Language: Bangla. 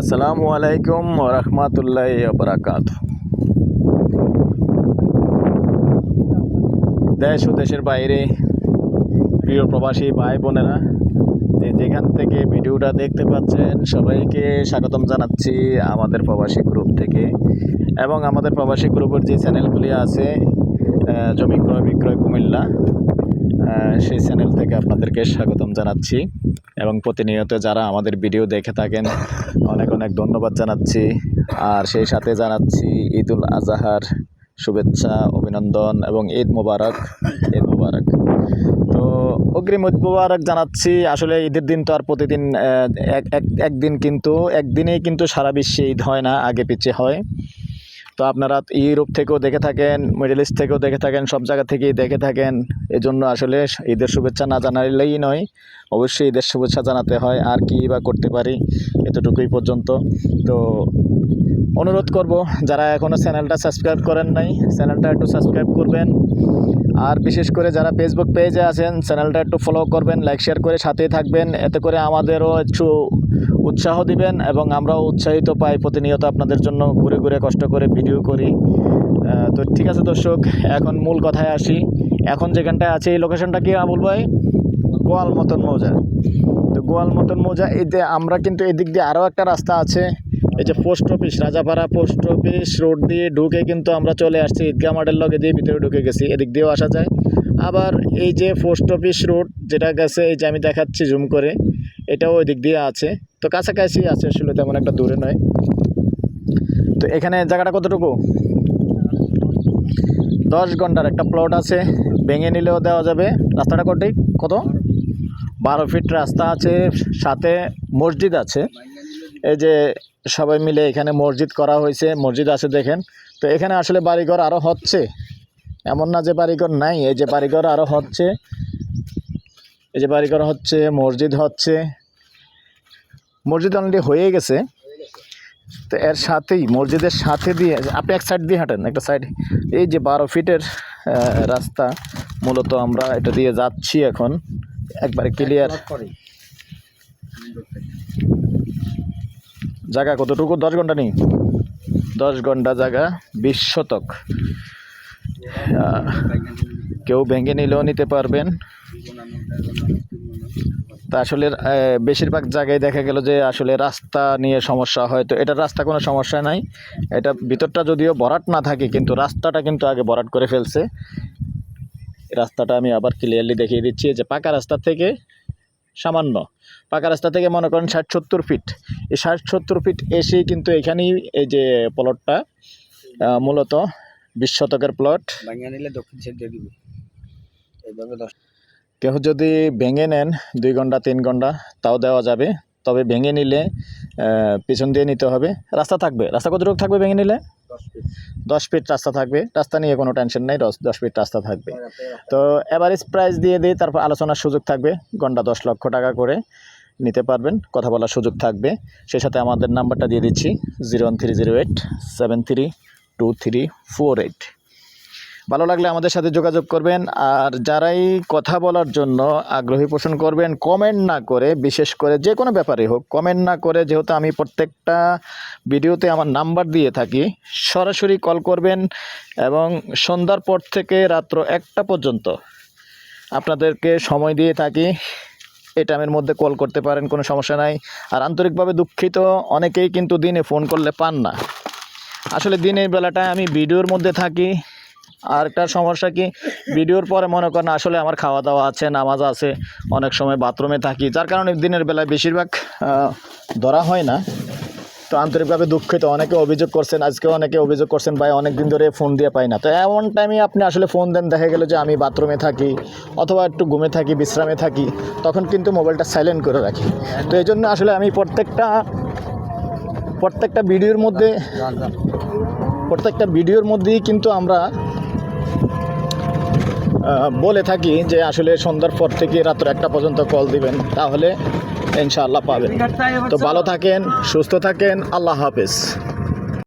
আসসালামু আলাইকুম রহমতুল্লাহ বরাকাত দেশ ও দেশের বাইরে, প্রিয় প্রবাসী ভাই বোনেরা, যে যেখান থেকে ভিডিওটা দেখতে পাচ্ছেন, সবাইকে স্বাগতম জানাচ্ছি আমাদের প্রবাসী গ্রুপ থেকে। এবং আমাদের প্রবাসী গ্রুপের যে চ্যানেলগুলি আছে জমি ক্রয় বিক্রয় কুমিল্লা সেই চ্যানেল থেকে আপনাদেরকে স্বাগতম জানাচ্ছি। এবং প্রতিনিয়ত যারা আমাদের ভিডিও দেখে থাকেন, অনেক অনেক ধন্যবাদ জানাচ্ছি। আর সেই সাথে জানাচ্ছি ঈদুল আজহার শুভেচ্ছা, অভিনন্দন এবং ঈদ মোবারক ঈদ মোবারক। তো অগ্রিম ঈদ মোবারক জানাচ্ছি। আসলে ঈদের দিন তো আর প্রতিদিন এক এক, একদিন কিন্তু, একদিনেই কিন্তু সারা বিশ্বে ঈদ হয় না, আগে পিছিয়ে হয়। তো আপনারা ইউরোপ থেকেও দেখে থাকেন, মিডল ইস্ট থেকেও দেখে থাকেন, সব জায়গা থেকেই দেখে থাকেন। এজন্য আসলে ঈদের শুভেচ্ছা না জানালেই নয়, অবশ্যই ঈদের শুভেচ্ছা জানাতে হয়, আর কি বা করতে পারি এতটুকুই পর্যন্ত। তো অনুরোধ করব, যারা এখনও চ্যানেলটা সাবস্ক্রাইব করেন নাই, চ্যানেলটা একটু সাবস্ক্রাইব করবেন। আর বিশেষ করে যারা ফেসবুক পেজে আছেন চ্যানেলটা একটু ফলো করবেন লাইক শেয়ার করে সাথেই থাকবেন। এতে করে আমাদেরও একটু উৎসাহ দিবেন এবং আমরাও উৎসাহিত পাই প্রতিনিয়ত আপনাদের জন্য ঘুরে ঘুরে কষ্ট করে ভিডিও করি। তো ঠিক আছে দর্শক, এখন মূল কথায় আসি। এখন যেখানটায় আছে, এই লোকেশনটা কি আবুল ভাই? গোয়াল মতন মৌজা। তো গোয়াল মতন মৌজা যে আমরা কিন্তু এদিক দিয়ে আরও একটা রাস্তা আছে। এই যে post office, Rajapara post office road দিয়ে ঢুকে কিন্তু আমরা চলে আসছি। ঈদগাহ মাঠের লগে দিয়ে ভিতরে ঢুকে গেছি। এদিক দিয়েও আসা যায়। আবার এই যে পোস্ট অফিস রোড যেটা গেছে, এই যে আমি দেখাচ্ছি জুম করে, এটাও ওই দিক দিয়ে আছে। তো কাছাকাছি আছে আসলে, তেমন একটা দূরে নয়। তো এখানে জায়গাটা কতটুকু? দশ ঘণ্টার একটা প্লট আছে। ভেঙে নিলেও দেওয়া যাবে। রাস্তাটা কটি? কত? বারো ফিট রাস্তা আছে। সাথে মসজিদ আছে। এই যে সবাই মিলে এখানে মসজিদ করা হয়েছে, মসজিদ আছে দেখেন। তো এখানে আসলে বাড়িঘর আরও হচ্ছে। এমন না যে বাড়িঘর নাই, এই যে বাড়িঘর আরও হচ্ছে। এই যে বাড়িঘর হচ্ছে, মসজিদ হচ্ছে। মসজিদ অলরেডি হয়ে গেছে। তো এর সাথেই, মসজিদের সাথে দিয়ে, আপনি এক সাইড দিয়ে হাঁটেন, একটা সাইড এই যে বারো ফিটের রাস্তা, মূলত আমরা এটা দিয়ে যাচ্ছি এখন। একবারে ক্লিয়ার জায়গা কতটুকু? দশ ঘণ্টা নেই। দশ ঘণ্টা জায়গা, বিশ শতক। কেউ ভেঙে নিলেও নিতে পারবেন। তা আসলে বেশিরভাগ জায়গায় দেখা গেল যে আসলে রাস্তা নিয়ে সমস্যা হয়। তো এটা রাস্তা কোনো সমস্যা নাই। এটা ভিতরটা যদিও ভরাট না থাকে, কিন্তু রাস্তাটা কিন্তু আগে ভরাট করে ফেলছে। রাস্তাটা আমি আবার ক্লিয়ারলি দেখিয়ে দিচ্ছি। যে পাকা রাস্তা থেকে সামান্য। পাকা রাস্তা থেকে মনে করেন ষাট সত্তর ফিট এই ষাট সত্তর ফিট এসেই কিন্তু এখানেই এই যে প্লটটা মূলত বিশ শতকের প্লট কেউ যদি ভেঙে নেন দুই ঘণ্টা তিন ঘণ্টা তাও দেওয়া যাবে। তবে ভেঙে নিলে পিছন দিয়ে নিতে হবে। রাস্তা থাকবে। রাস্তা কতটুকু থাকবে ভেঙে নিলে? দশ ফিট রাস্তা থাকবে। রাস্তা নিয়ে কোনো টেনশন নেই, দশ ফিট রাস্তা থাকবে। তো অ্যাভারেজ প্রাইস দিয়ে দিই তারপর আলোচনার সুযোগ থাকবে, ঘণ্টা দশ লক্ষ টাকা করে নিতে পারবেন, কথা বলার সুযোগ থাকবে। সেই সাথে আমাদের নাম্বারটা দিয়ে দিচ্ছি zero one three zero eight seven three two three four eight ভালো লাগলে আমাদের সাথে যোগাযোগ করবেন। আর যারাই কথা বলার জন্য আগ্রহী পোষণ করবেন কমেন্ট না করে, বিশেষ করে যে কোনো ব্যাপারে হোক কমেন্ট না করে যেহেতু আমি প্রত্যেকটা ভিডিওতে আমার নাম্বার দিয়ে থাকি, সরাসরি কল করবেন এবং সন্ধ্যার পর থেকে রাত্র একটা পর্যন্ত আপনাদেরকে সময় দিয়ে থাকি। এই টাইমের মধ্যে কল করতে পারেন, কোনো সমস্যা নাই। আর আন্তরিকভাবে দুঃখিত, অনেকেই কিন্তু দিনে ফোন করলে পান না। আসলে দিনের বেলাটায় আমি ভিডিওর মধ্যে থাকি আর একটা সমস্যা কি? ভিডিওর পরে মনে করেন আসলে আমার খাওয়া দাওয়া আছে, নামাজ আছে, অনেক সময় বাথরুমে থাকি। যার কারণে দিনের বেলায় বেশিরভাগ ধরা হয় না। তো আন্তরিকভাবে দুঃখিত, অনেকে অভিযোগ করছেন আজকে অনেকে অভিযোগ করছেন, ভাই অনেক দিন ধরে ফোন দিয়ে পাই না। তো এমন টাইমে আপনি আসলে ফোন দেন, দেখা গেল যে আমি বাথরুমে থাকি, অথবা একটু ঘুমে থাকি, বিশ্রামে থাকি, তখন কিন্তু মোবাইলটা সাইলেন্ট করে রাখি। তো এই জন্য আসলে আমি প্রত্যেকটা প্রত্যেকটা ভিডিওর মধ্যে, প্রত্যেকটা ভিডিওর মধ্যেই কিন্তু আমরা বলে থাকি যে আসলে সন্ধ্যার পর থেকে রাত্র একটা পর্যন্ত কল দিবেন, তাহলে ইনশাআল্লাহ পাবেন। তো ভালো থাকেন, সুস্থ থাকেন, আল্লাহ হাফেজ।